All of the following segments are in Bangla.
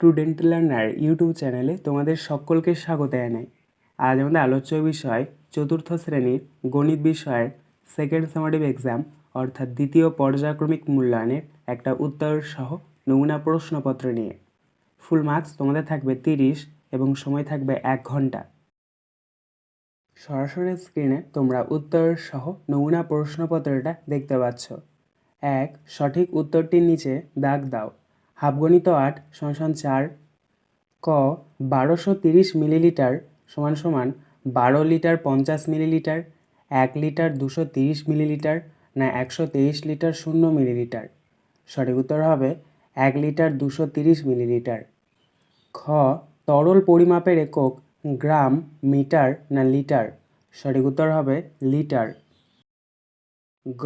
স্টুডেন্ট লার্নার ইউটিউব চ্যানেলে তোমাদের সকলকে স্বাগত জানাই। আজ আমাদের আলোচ্য বিষয় চতুর্থ শ্রেণির গণিত বিষয়ের সেকেন্ড সামারিভ এক্সাম অর্থাৎ দ্বিতীয় পর্যায়ক্রমিক মূল্যায়নের একটা উত্তর সহ নমুনা প্রশ্নপত্র নিয়ে। ফুল মার্কস তোমাদের থাকবে তিরিশ এবং সময় থাকবে এক ঘণ্টা। সরাসরি স্ক্রিনে তোমরা উত্তর সহ নমুনা প্রশ্নপত্রটা দেখতে পাচ্ছ। এক, সঠিক উত্তরটির নিচে দাগ দাও। হাফগণিত আট সমান চার ক বারোশো তিরিশ মিলিলিটার সমান সমান বারো লিটার পঞ্চাশ মিলিলিটার, এক লিটার দুশো তিরিশ মিলিলিটার না একশো তেইশ লিটার শূন্য মিলিলিটার। সঠিক উত্তর হবে এক লিটার দুশো তিরিশ মিলিলিটার। খ তরল পরিমাপের একক গ্রাম, মিটার না লিটার? সঠিক উত্তর হবে লিটার। গ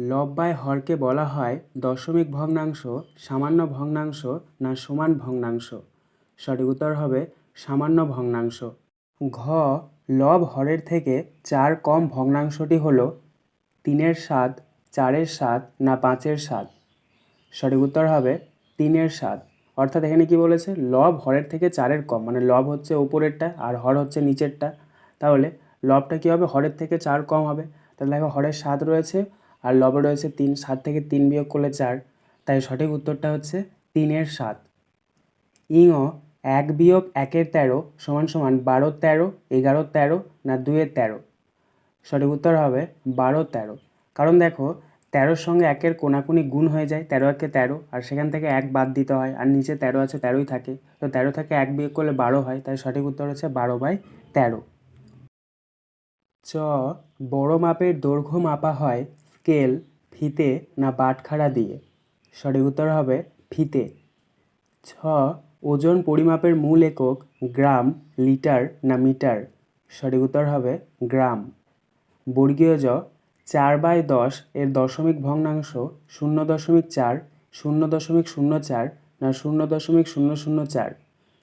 লব্বায় হরকে বলা হয় দশমিক ভগ্নাংশ, সামান্য ভগ্নাংশ না সমান ভগ্নাংশ। সঠিক উত্তর হবে সামান্য ভগ্নাংশ। ঘ, লব হরের থেকে চার কম ভগ্নাংশটি হল তিনের সাত, চারের সাত না পাঁচের সাত। সঠিক উত্তর হবে তিনের সাত। অর্থাৎ এখানে কি বলেছে? লব হরের থেকে চারের কম মানে লব হচ্ছে উপরেরটা আর হর হচ্ছে নিচেরটা। তাহলে লবটা কী হবে? হরের থেকে চার কম হবে। তাহলে দেখো হরের সাত রয়েছে আর লবে রয়েছে তিন, সাত থেকে তিন বিয়োগ করলে চার। তাই সঠিক উত্তরটা হচ্ছে তিনের সাত। ইঙ, এক বিয়োগ একের তেরো সমান সমান বারো তেরো, এগারো তেরো না দুয়ের তেরো। সঠিক উত্তর হবে বারো তেরো। কারণ দেখো তেরোর সঙ্গে একের কোনাকুনি গুণ হয়ে যায়, তেরো একে তেরো, আর সেখান থেকে এক বাদ দিতে হয়, আর নিচে তেরো আছে তেরোই থাকে। তো তেরো থেকে এক বিয়োগ করলে বারো হয় তাই সঠিক উত্তর হচ্ছে বারো বাই তেরো। চ বড় মাপের দৈর্ঘ্য মাপা হয় স্কেল, ফিতে না বাটখারা দিয়ে? সঠিক উত্তর হবে ফিতে। ছ, ওজন পরিমাপের মূল একক গ্রাম, লিটার না মিটার? সঠিক উত্তর হবে গ্রাম। বর্গীয় জ, চার বাই দশ এর দশমিক ভগ্নাংশ শূন্য দশমিক চার, শূন্য দশমিক শূন্য চার না শূন্য দশমিক শূন্য শূন্য চার?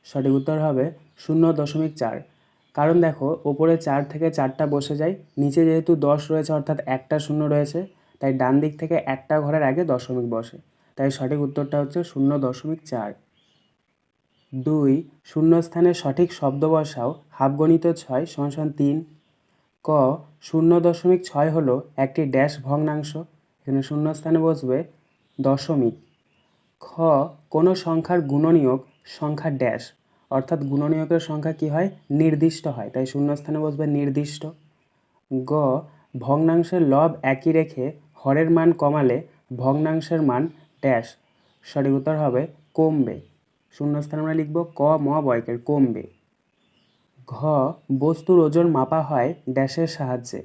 সঠিক উত্তর হবে শূন্য দশমিক চার। কারণ দেখো, ওপরে চার থেকে চারটা বসে যায়, নিচে যেহেতু দশ রয়েছে, অর্থাৎ একটা শূন্য রয়েছে, তাই ডান দিক থেকে একটা ঘরের আগে দশমিক বসে। তাই সঠিক উত্তরটা হচ্ছে শূন্য দশমিক চার। দুই, শূন্যস্থানে সঠিক শব্দ বসাও, হাফগণিত ছয় সমান তিন। ক, শূন্য দশমিক ছয় হলো একটি ড্যাশ ভগ্নাংশ, এখানে শূন্যস্থানে বসবে দশমিক। খ, কোনো সংখ্যার গুণনীয়ক সংখ্যা ড্যাশ। অর্থাৎ গুণনীয়কের সংখ্যা কি হয়? নির্দিষ্ট হয়। তাই শূন্যস্থানে বসবে নির্দিষ্ট। গ, ভগ্নাংশের লব একই রেখে হরের মান কমালে ভগ্নাংশের মান ড্যাশ। সঠিক উত্তর হবে কমবে। শূন্যস্থানে আমরা লিখব ক, ম, বয়কের, কমবে। ঘ, বস্তুর ওজন মাপা হয় ড্যাশের সাহায্যে।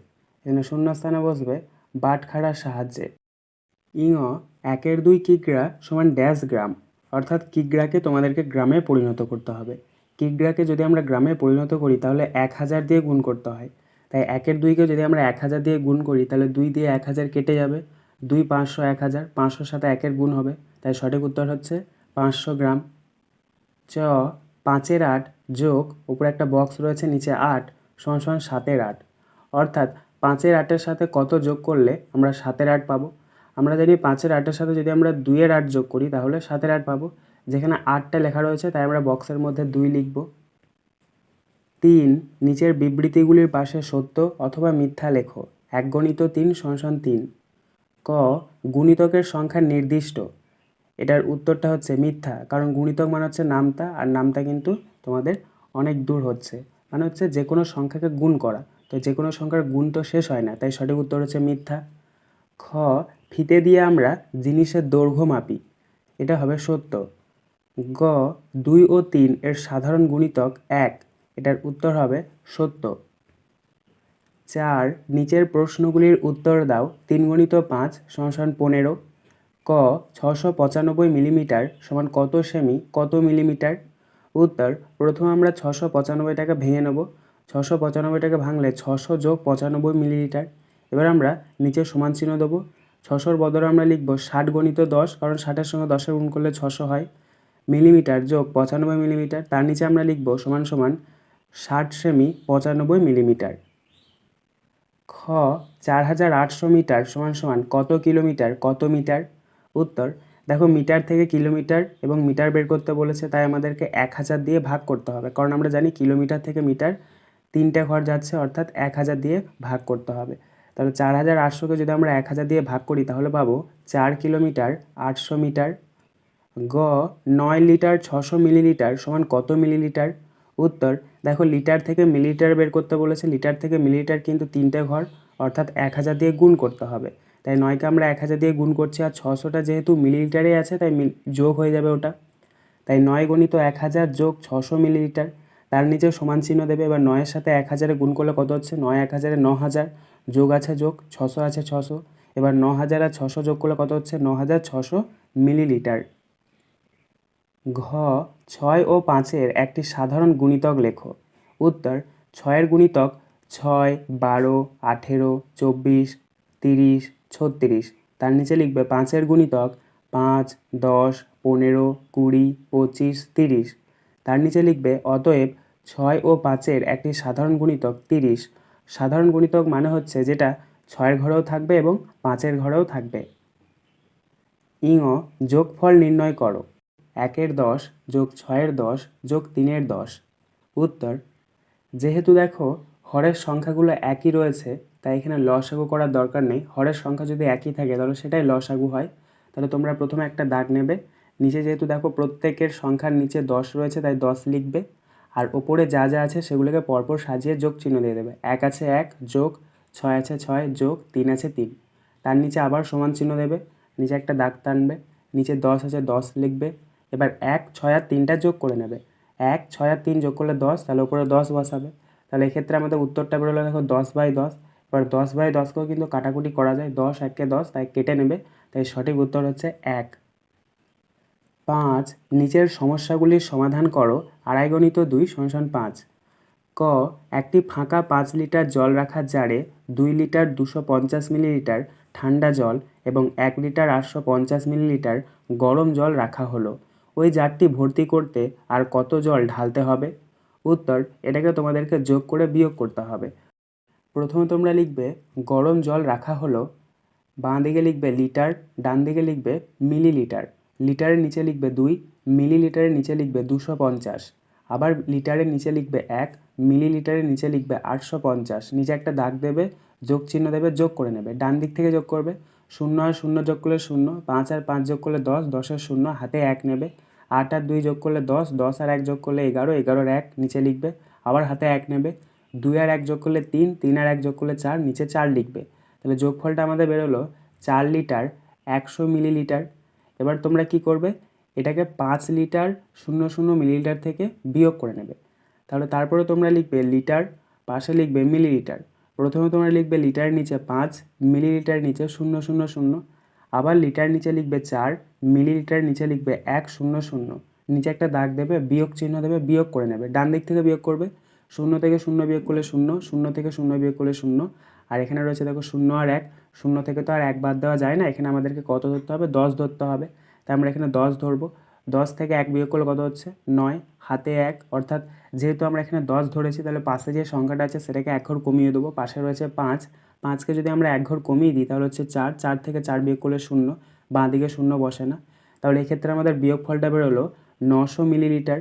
এখানে শূন্যস্থানে বসবে বাটখারার সাহায্যে। ইঙ, একের দুই কিগ্রা সমান ড্যাশ গ্রাম। অর্থাৎ কিগ্রাকে তোমাদেরকে গ্রামে পরিণত করতে হবে। কিগ্রাকে যদি আমরা গ্রামে পরিণত করি, তাহলে এক হাজার দিয়ে গুণ করতে হয়। তাই একের দুইকে যদি আমরা এক হাজার দিয়ে গুণ করি, তাহলে দুই দিয়ে এক হাজার কেটে যাবে। দুই পাঁচশো এক হাজার, পাঁচশোর সাথে একের গুণ হবে। তাই সঠিক উত্তর হচ্ছে পাঁচশো গ্রাম। চ, পাঁচের আট যোগ, উপরে একটা বক্স রয়েছে, নিচে আট, সমান সমান সাতের আট। অর্থাৎ পাঁচের আটের সাথে কত যোগ করলে আমরা সাতের আট পাবো? আমরা জানি পাঁচের আটের সাথে যদি আমরা দুইয়ের আট যোগ করি, তাহলে সাতের আট পাবো। যেখানে আটটা লেখা রয়েছে, তাই আমরা বক্সের মধ্যে দুই লিখব। তিন, নিচের বিবৃতিগুলির পাশে সত্য অথবা মিথ্যা লেখো। এক গণিত তিন সমান তিন। ক, গুণিতকের সংখ্যা নির্দিষ্ট। এটার উত্তরটা হচ্ছে মিথ্যা, কারণ গুণিতক মানে হচ্ছে নামতা, আর নামতা কিন্তু তোমাদের অনেক দূর হচ্ছে। মানে হচ্ছে যে কোনো সংখ্যাকে গুণ করা। তো যে কোনো সংখ্যার গুণ তো শেষ হয় না, তাই সঠিক উত্তর হচ্ছে মিথ্যা। খ ফিতে দিয়ে আমরা জিনিসের দৈর্ঘ্য মাপি। এটা হবে সত্য। গ, দুই ও তিন এর সাধারণ গুণিতক এক। এটার উত্তর হবে সত্য। চার, নিচের প্রশ্নগুলির উত্তর দাও। তিন গণিত পাঁচ সমান পনেরো। ক, ছশো পঁচানব্বই মিলিমিটার সমান কত সেমি, কত মিলিমিটার? উত্তর, প্রথমে আমরা ছশো পঁচানব্বইটাকে ভেঙে নেব। ছশো পঁচানব্বইটাকে ভাঙলে ছশো যোগ পঁচানব্বই মিলিলিটার এবার আমরা নিচে সমান চিহ্ন দেবো। ছশোর বদলে আমরা লিখব ষাট গণিত দশ, কারণ ষাটের সঙ্গে দশের গুণ করলে ছশো হয়। মিলিমিটার যোগ পঁচানব্বই মিলিমিটার, তার নিচে আমরা লিখব সমান সমান ষাট সেমি পঁচানব্বই মিলিমিটার। খ, চার হাজার আটশো মিটার সমান সমান কত কিলোমিটার, কত মিটার? উত্তর, দেখো মিটার থেকে কিলোমিটার এবং মিটার বের করতে বলেছে, তাই আমাদেরকে এক হাজার দিয়ে ভাগ করতে হবে, কারণ আমরা জানি কিলোমিটার থেকে মিটার তিনটে ঘর যাচ্ছে, অর্থাৎ এক হাজার দিয়ে ভাগ করতে হবে। তাহলে চার হাজার আটশোকে যদি আমরা এক হাজার দিয়ে ভাগ করি, তাহলে পাবো চার কিলোমিটার আটশো মিটার গ নয় লিটার ছশো মিলিলিটার সমান কত মিলিলিটার? উত্তর, দেখো লিটার থেকে মিলিলিটার বের করতে বলেছে, লিটার থেকে মিলিলিটার কিন্তু তিনটে ঘর, অর্থাৎ এক হাজার দিয়ে গুণ করতে হবে। তাই নয়কে আমরা এক হাজার দিয়ে গুণ করছি, আর ছশোটা যেহেতু মিলিলিটারে আছে, তাই যোগ হয়ে যাবে ওটা। তাই নয় গণিত এক হাজার যোগ ছশো মিলিলিটার, তার নিচে সমান চিহ্ন দেবে, এবার নয়ের সাথে এক হাজারে গুণ করলে কত হচ্ছে? নয়, এক হাজারে ন হাজার। যোগ আছে যোগ, ছশো আছে ছশো। এবার ন হাজার আর ছশো যোগ করলে কত হচ্ছে? ন হাজার ছশো মিলিলিটার। ঘ, ছয় ও পাঁচের একটি সাধারণ গুণিতক লেখো। উত্তর, ছয়ের গুণিতক ছয়, বারো, আঠেরো, চব্বিশ, তিরিশ, ছত্রিশ। তার নিচে লিখবে পাঁচের গুণিতক পাঁচ, দশ, পনেরো, কুড়ি, পঁচিশ, তিরিশ। তার নিচে লিখবে অতএব ছয় ও পাঁচের একটি সাধারণ গুণিতক তিরিশ। সাধারণ গুণিতক মানে হচ্ছে যেটা ছয়ের ঘরেও থাকবে এবং পাঁচের ঘরেও থাকবে। ইঙ, যোগফল নির্ণয় করো। একের দশ যোগ ছয়ের দশ যোগ তিনের দশ। উত্তর, যেহেতু দেখো হরের সংখ্যাগুলো একই রয়েছে, তাই এখানে লসাগু করার দরকার নেই। হরের সংখ্যা যদি একই থাকে, তাহলে সেটাই লসাগু হয়। তাহলে তোমরা প্রথমে একটা দাগ নেবে। নিচে যেহেতু দেখো প্রত্যেকের সংখ্যার নিচে দশ রয়েছে, তাই দশ লিখবে। আর ওপরে যা যা আছে সেগুলোকে পরপর সাজিয়ে যোগ চিহ্ন দিয়ে দেবে। এক আছে এক যোগ, ছয় আছে ছয় যোগ, তিন আছে তিন। তার নিচে আবার সমান চিহ্ন দেবে। নিচে একটা দাগ টানবে। নিচে দশ আছে দশ লিখবে। এবার এক, ছয় আর তিনটা যোগ করে নেবে। এক, ছয় আর তিন যোগ করলে দশ, তাহলে ওপরে দশ বসাবে। তাহলে এক্ষেত্রে আমাদের উত্তরটা বেরোলো দেখো দশ বাই দশ। এবার দশ বাই দশকেও কিন্তু কাটাকুটি করা যায়। দশ, একে দশ, তাই কেটে নেবে। তাই সঠিক উত্তর হচ্ছে এক। পাঁচ নিচের সমস্যাগুলির সমাধান করো। আড়াই গণিত দুই সমান পাঁচ। ক, একটি ফাঁকা পাঁচ লিটার জল রাখার জারে দুই লিটার দুশো পঞ্চাশ মিলিলিটার ঠান্ডা জল এবং এক লিটার আটশো পঞ্চাশ মিলিলিটার গরম জল রাখা হলো। ওই জারটি ভর্তি করতে আর কত জল ঢালতে হবে? উত্তর, এটাকে তোমাদেরকে যোগ করে বিয়োগ করতে হবে। প্রথমে তোমরা লিখবে, গরম জল রাখা হলো বাঁ দিকে লিখবে লিটার ডান দিকে লিখবে মিলিলিটার। লিটারের নিচে লিখবে দুই, মিলিলিটারের নিচে লিখবে দুশো পঞ্চাশ। আবার লিটারের নিচে লিখবে এক, মিলিলিটারের নিচে লিখবে আটশো পঞ্চাশ। নিচে একটা দাগ দেবে, যোগ চিহ্ন দেবে, যোগ করে নেবে। ডান দিক থেকে যোগ করবে। শূন্য আর শূন্য যোগ করলে শূন্য, পাঁচ আর পাঁচ যোগ করলে দশ দশের শূন্য হাতে এক নেবে। আট আর দুই যোগ করলে দশ দশ আর এক যোগ করলে এগারো, এগারোর এক নিচে লিখবে। আবার হাতে এক নেবে। দুই আর এক যোগ করলে তিন তিন আর এক যোগ করলে চার, নিচে চার লিখবে। তাহলে যোগফলটা আমাদের বেরোলো চার লিটার একশো মিলিলিটার এবার তোমরা কি করবে? এটাকে পাঁচ লিটার শূন্য শূন্য মিলিলিটার থেকে বিয়োগ করে নেবে। তাহলে তারপরে তোমরা লিখবে লিটার, পাশে লিখবে মিলিলিটার। প্রথমে তোমরা লিখবে লিটারের নিচে পাঁচ মিলিলিটার নিচে শূন্য শূন্য শূন্য। আবার লিটার নিচে লিখবে চার মিলিলিটার নিচে লিখবে এক শূন্য শূন্য। নিচে একটা দাগ দেবে, বিয়োগ চিহ্ন দেবে, বিয়োগ করে নেবে। ডান দিক থেকে বিয়োগ করবে। শূন্য থেকে শূন্য বিয়োগ করলে শূন্য শূন্য থেকে শূন্য বিয়োগ করলে শূন্য। আর এখানে রয়েছে দেখো শূন্য আর এক। শূন্য থেকে তো আর এক বাদ দেওয়া যায় না, এখানে আমাদেরকে কত ধরতে হবে? দশ ধরতে হবে। তাই আমরা এখানে দশ ধরবো। দশ থেকে এক বিয়োগ করলে কত হচ্ছে? নয়। হাতে এক। অর্থাৎ যেহেতু আমরা এখানে দশ ধরেছি, তাহলে পাশে যে সংখ্যাটা আছে, সেটাকে এক ঘর কমিয়ে দেবো। পাশে রয়েছে পাঁচ। পাঁচকে যদি আমরা এক ঘর কমিয়ে দিই, তাহলে হচ্ছে চার। চার থেকে চার বিয়োগ করলে শূন্য। বাঁ দিকে শূন্য বসে না। তাহলে এক্ষেত্রে আমাদের বিয়োগ ফলটা বেরোলো নশো মিলিলিটার।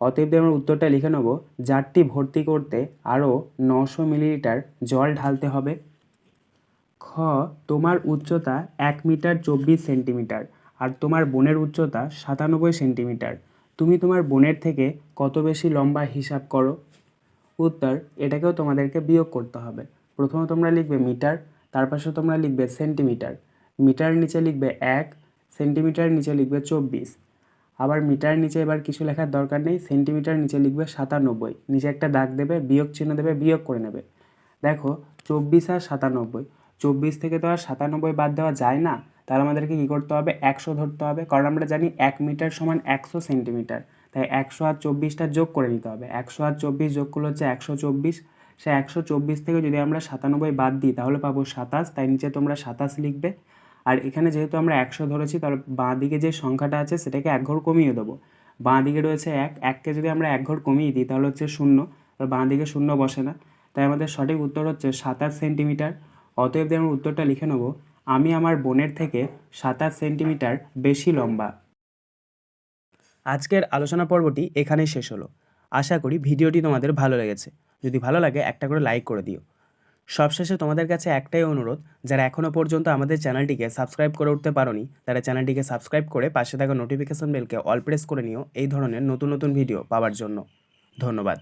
অতএব আমরা উত্তরটা লিখে নেব জারটি ভর্তি করতে আরও নশো মিলিলিটার জল ঢালতে হবে। খ, তোমার উচ্চতা এক মিটার চব্বিশ সেন্টিমিটার আর তোমার বোনের উচ্চতা সাতানব্বই সেন্টিমিটার। তুমি তোমার বোনের থেকে কত বেশি লম্বা হিসাব করো? উত্তর, এটাকেও তোমাদেরকে বিয়োগ করতে হবে। প্রথমে তোমরা লিখবে মিটার, তার পাশে তোমরা লিখবে সেন্টিমিটার। মিটার নিচে লিখবে এক, সেন্টিমিটার নিচে লিখবে চব্বিশ। আবার মিটার নিচে এবার কিছু লেখার দরকার নেই, সেন্টিমিটার নিচে লিখবে সাতানব্বই। নিচে একটা দাগ দেবে, বিয়োগ চিহ্ন দেবে, বিয়োগ করে নেবে। দেখো, চব্বিশ আর সাতানব্বই। চব্বিশ থেকে তো আর সাতানব্বই বাদ দেওয়া যায় না। তাহলে আমাদেরকে কী করতে হবে? একশো ধরতে হবে। কারণ আমরা জানি এক মিটার সমান একশো সেন্টিমিটার। তাই একশো আর চব্বিশটা যোগ করে নিতে হবে। একশো আর চব্বিশ যোগ করলে হচ্ছে একশো চব্বিশ। সে একশো চব্বিশ থেকে যদি আমরা সাতানব্বই বাদ দিই, তাহলে পাবো সাতাশ। তাই নিচে তোমরা সাতাশ লিখবে। আর এখানে যেহেতু আমরা একশো ধরেছি, তাহলে বাঁ দিকে যে সংখ্যাটা আছে, সেটাকে এক ঘর কমিয়ে দেবো। বাঁ দিকে রয়েছে এক। এককে যদি আমরা এক ঘর কমিয়ে দিই, তাহলে হচ্ছে শূন্য। বাঁ দিকে শূন্য বসে না। তাই আমাদের সঠিক উত্তর হচ্ছে সাতাশ সেন্টিমিটার। অতএব আমরা উত্তরটা লিখে নেব, আমি আমার বোনের থেকে সাতাশ সেন্টিমিটার বেশি লম্বা। আজকের আলোচনা পর্বটি এখানেই শেষ হলো। আশা করি ভিডিওটি তোমাদের ভালো লেগেছে। যদি ভালো লাগে, একটা করে লাইক করে দিও। সবশেষে তোমাদের কাছে একটাই অনুরোধ, যারা এখনও পর্যন্ত আমাদের চ্যানেলটিকে সাবস্ক্রাইব করে উঠতে পারোনি, তারা চ্যানেলটিকে সাবস্ক্রাইব করে পাশে থাকা নোটিফিকেশন বেলকে অল প্রেস করে নিও, এই ধরনের নতুন নতুন ভিডিও পাওয়ার জন্য। ধন্যবাদ।